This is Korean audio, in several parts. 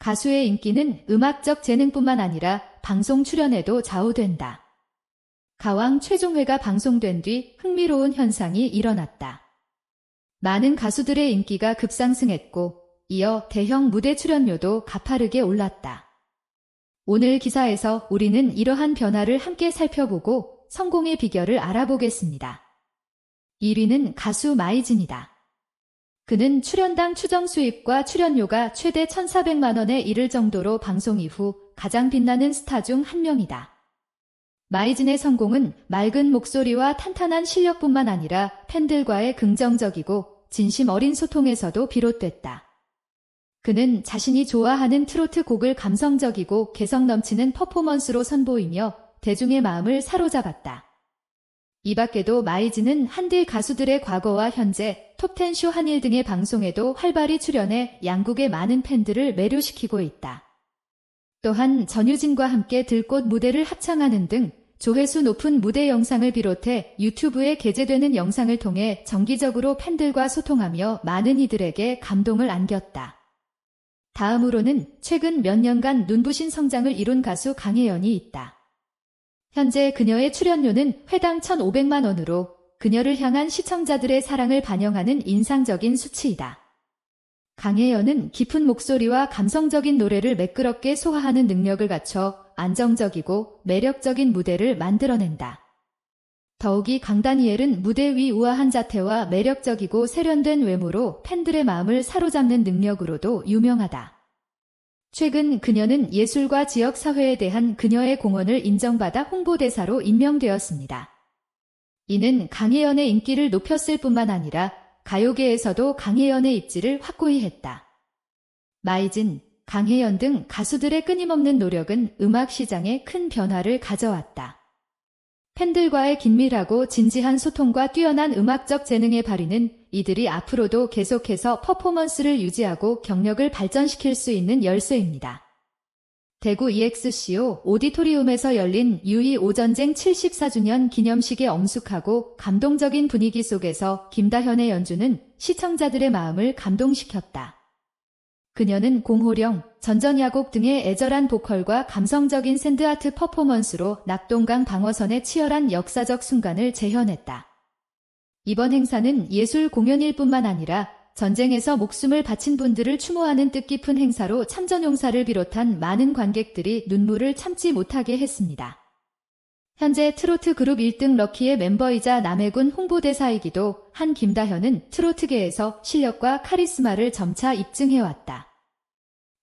가수의 인기는 음악적 재능뿐만 아니라 방송 출연에도 좌우된다. 가왕 최종회가 방송된 뒤 흥미로운 현상이 일어났다. 많은 가수들의 인기가 급상승했고, 이어 대형 무대 출연료도 가파르게 올랐다. 오늘 기사에서 우리는 이러한 변화를 함께 살펴보고 성공의 비결을 알아보겠습니다. 1위는 가수 마이진이다. 그는 출연당 추정 수입과 출연료가 최대 1,400만 원에 이를 정도로 방송 이후 가장 빛나는 스타 중 한 명이다. 마이진의 성공은 맑은 목소리와 탄탄한 실력뿐만 아니라 팬들과의 긍정적이고 진심 어린 소통에서도 비롯됐다. 그는 자신이 좋아하는 트로트 곡을 감성적이고 개성 넘치는 퍼포먼스로 선보이며 대중의 마음을 사로잡았다. 이 밖에도 마이즈는 한딜 가수들의 과거와 현재, 톱텐쇼 한일 등의 방송에도 활발히 출연해 양국의 많은 팬들을 매료시키고 있다. 또한 전유진과 함께 들꽃 무대를 합창하는 등 조회수 높은 무대 영상을 비롯해 유튜브에 게재되는 영상을 통해 정기적으로 팬들과 소통하며 많은 이들에게 감동을 안겼다. 다음으로는 최근 몇 년간 눈부신 성장을 이룬 가수 강혜연이 있다. 현재 그녀의 출연료는 회당 1,500만 원으로 그녀를 향한 시청자들의 사랑을 반영하는 인상적인 수치이다. 강혜연은 깊은 목소리와 감성적인 노래를 매끄럽게 소화하는 능력을 갖춰 안정적이고 매력적인 무대를 만들어낸다. 더욱이 강다니엘은 무대 위 우아한 자태와 매력적이고 세련된 외모로 팬들의 마음을 사로잡는 능력으로도 유명하다. 최근 그녀는 예술과 지역 사회에 대한 그녀의 공헌을 인정받아 홍보대사로 임명되었습니다. 이는 강혜연의 인기를 높였을 뿐만 아니라 가요계에서도 강혜연의 입지를 확고히 했다. 마이진, 강혜연 등 가수들의 끊임없는 노력은 음악 시장에 큰 변화를 가져왔다. 팬들과의 긴밀하고 진지한 소통과 뛰어난 음악적 재능의 발휘는 이들이 앞으로도 계속해서 퍼포먼스를 유지하고 경력을 발전시킬 수 있는 열쇠입니다. 대구 EXCO 오디토리움에서 열린 유이 오전쟁 74주년 기념식의 엄숙하고 감동적인 분위기 속에서 김다현의 연주는 시청자들의 마음을 감동시켰다. 그녀는 공호령, 전전야곡 등의 애절한 보컬과 감성적인 샌드아트 퍼포먼스로 낙동강 방어선의 치열한 역사적 순간을 재현했다. 이번 행사는 예술 공연일 뿐만 아니라 전쟁에서 목숨을 바친 분들을 추모하는 뜻깊은 행사로 참전용사를 비롯한 많은 관객들이 눈물을 참지 못하게 했습니다. 현재 트로트 그룹 1등 럭키의 멤버이자 남해군 홍보대사이기도 한 김다현은 트로트계에서 실력과 카리스마를 점차 입증해왔다.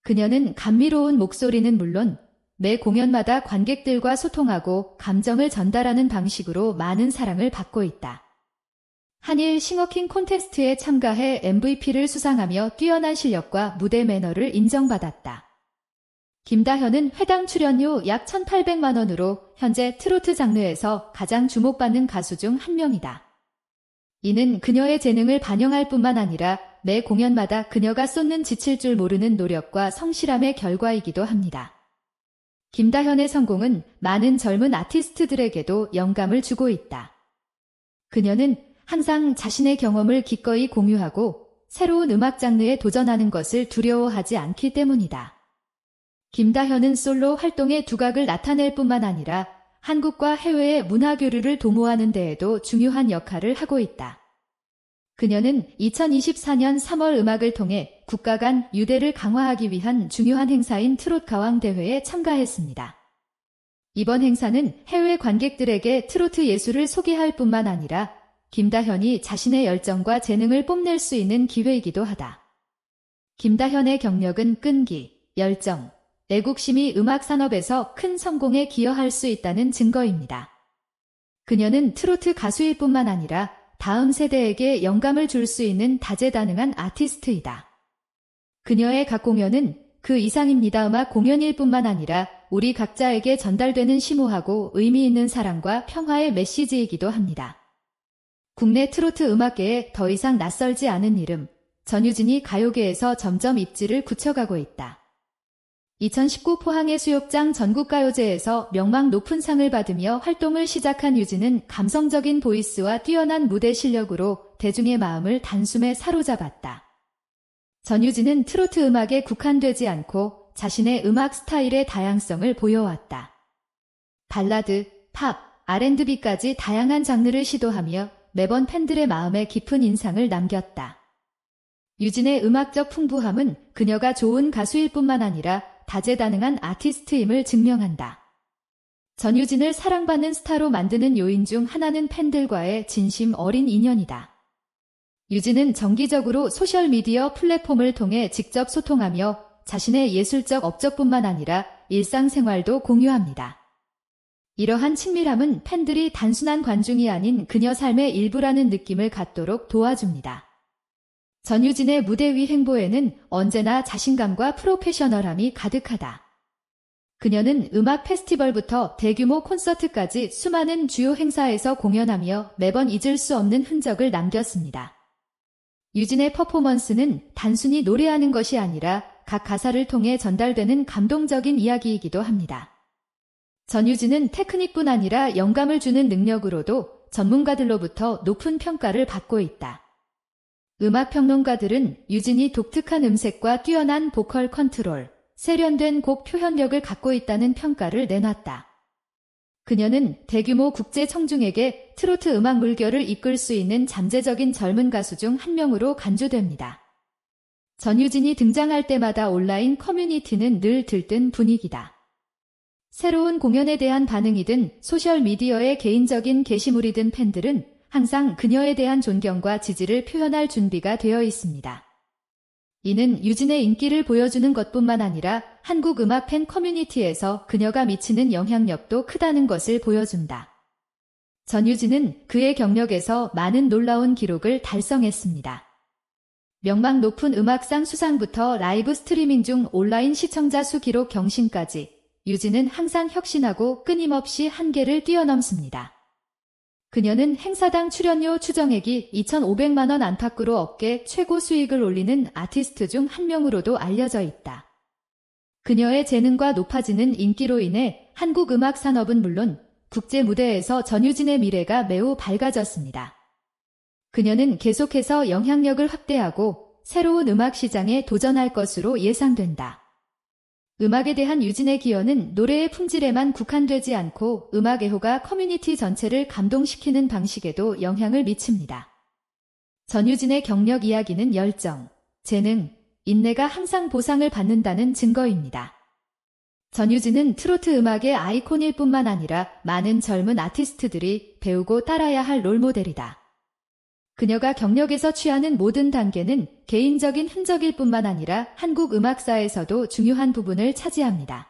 그녀는 감미로운 목소리는 물론 매 공연마다 관객들과 소통하고 감정을 전달하는 방식으로 많은 사랑을 받고 있다. 한일 싱어킹 콘테스트에 참가해 MVP를 수상하며 뛰어난 실력과 무대 매너를 인정받았다. 김다현은 회당 출연료 약 1,800만 원으로 현재 트로트 장르에서 가장 주목받는 가수 중 한 명이다. 이는 그녀의 재능을 반영할 뿐만 아니라 매 공연마다 그녀가 쏟는 지칠 줄 모르는 노력과 성실함의 결과이기도 합니다. 김다현의 성공은 많은 젊은 아티스트들에게도 영감을 주고 있다. 그녀는 항상 자신의 경험을 기꺼이 공유하고 새로운 음악 장르에 도전하는 것을 두려워하지 않기 때문이다. 김다현은 솔로 활동의 두각을 나타낼 뿐만 아니라 한국과 해외의 문화 교류를 도모하는 데에도 중요한 역할을 하고 있다. 그녀는 2024년 3월 음악을 통해 국가 간 유대를 강화하기 위한 중요한 행사인 트롯 가왕 대회에 참가했습니다. 이번 행사는 해외 관객들에게 트로트 예술을 소개할 뿐만 아니라 김다현이 자신의 열정과 재능을 뽐낼 수 있는 기회이기도 하다. 김다현의 경력은 끈기, 열정, 애국심이 음악 산업에서 큰 성공에 기여할 수 있다는 증거입니다. 그녀는 트로트 가수일 뿐만 아니라 다음 세대에게 영감을 줄 수 있는 다재다능한 아티스트이다. 그녀의 각 공연은 그 이상입니다. 음악 공연일 뿐만 아니라 우리 각자에게 전달되는 심오하고 의미 있는 사랑과 평화의 메시지이기도 합니다. 국내 트로트 음악계에 더 이상 낯설지 않은 이름, 전유진이 가요계에서 점점 입지를 굳혀가고 있다. 2019 포항의 수욕장 전국가요제에서 명망 높은 상을 받으며 활동을 시작한 유진은 감성적인 보이스와 뛰어난 무대 실력으로 대중의 마음을 단숨에 사로잡았다. 전유진은 트로트 음악에 국한되지 않고 자신의 음악 스타일의 다양성을 보여왔다. 발라드, 팝, R&B까지 다양한 장르를 시도하며 매번 팬들의 마음에 깊은 인상을 남겼다. 유진의 음악적 풍부함은 그녀가 좋은 가수일 뿐만 아니라 다재다능한 아티스트임을 증명한다. 전유진을 사랑받는 스타로 만드는 요인 중 하나는 팬들과의 진심 어린 인연이다. 유진은 정기적으로 소셜미디어 플랫폼을 통해 직접 소통하며 자신의 예술적 업적뿐만 아니라 일상생활도 공유합니다. 이러한 친밀함은 팬들이 단순한 관중이 아닌 그녀 삶의 일부라는 느낌을 갖도록 도와줍니다. 전유진의 무대 위 행보에는 언제나 자신감과 프로페셔널함이 가득하다. 그녀는 음악 페스티벌부터 대규모 콘서트까지 수많은 주요 행사에서 공연하며 매번 잊을 수 없는 흔적을 남겼습니다. 유진의 퍼포먼스는 단순히 노래하는 것이 아니라 각 가사를 통해 전달되는 감동적인 이야기이기도 합니다. 전유진은 테크닉뿐 아니라 영감을 주는 능력으로도 전문가들로부터 높은 평가를 받고 있다. 음악 평론가들은 유진이 독특한 음색과 뛰어난 보컬 컨트롤, 세련된 곡 표현력을 갖고 있다는 평가를 내놨다. 그녀는 대규모 국제 청중에게 트로트 음악 물결을 이끌 수 있는 잠재적인 젊은 가수 중 한 명으로 간주됩니다. 전유진이 등장할 때마다 온라인 커뮤니티는 늘 들뜬 분위기다. 새로운 공연에 대한 반응이든 소셜미디어의 개인적인 게시물이든 팬들은 항상 그녀에 대한 존경과 지지를 표현할 준비가 되어 있습니다. 이는 유진의 인기를 보여주는 것뿐만 아니라 한국 음악 팬 커뮤니티에서 그녀가 미치는 영향력도 크다는 것을 보여준다. 전유진은 그의 경력에서 많은 놀라운 기록을 달성했습니다. 명망 높은 음악상 수상부터 라이브 스트리밍 중 온라인 시청자 수 기록 경신까지 유진은 항상 혁신하고 끊임없이 한계를 뛰어넘습니다. 그녀는 행사당 출연료 추정액이 2,500만원 안팎으로 업계 최고 수익을 올리는 아티스트 중 한 명으로도 알려져 있다. 그녀의 재능과 높아지는 인기로 인해 한국 음악 산업은 물론 국제 무대에서 전유진의 미래가 매우 밝아졌습니다. 그녀는 계속해서 영향력을 확대하고 새로운 음악 시장에 도전할 것으로 예상된다. 음악에 대한 유진의 기여는 노래의 품질에만 국한되지 않고 음악 애호가 커뮤니티 전체를 감동시키는 방식에도 영향을 미칩니다. 전유진의 경력 이야기는 열정, 재능, 인내가 항상 보상을 받는다는 증거입니다. 전유진은 트로트 음악의 아이콘일 뿐만 아니라 많은 젊은 아티스트들이 배우고 따라야 할 롤모델이다. 그녀가 경력에서 취하는 모든 단계는 개인적인 흔적일 뿐만 아니라 한국 음악사에서도 중요한 부분을 차지합니다.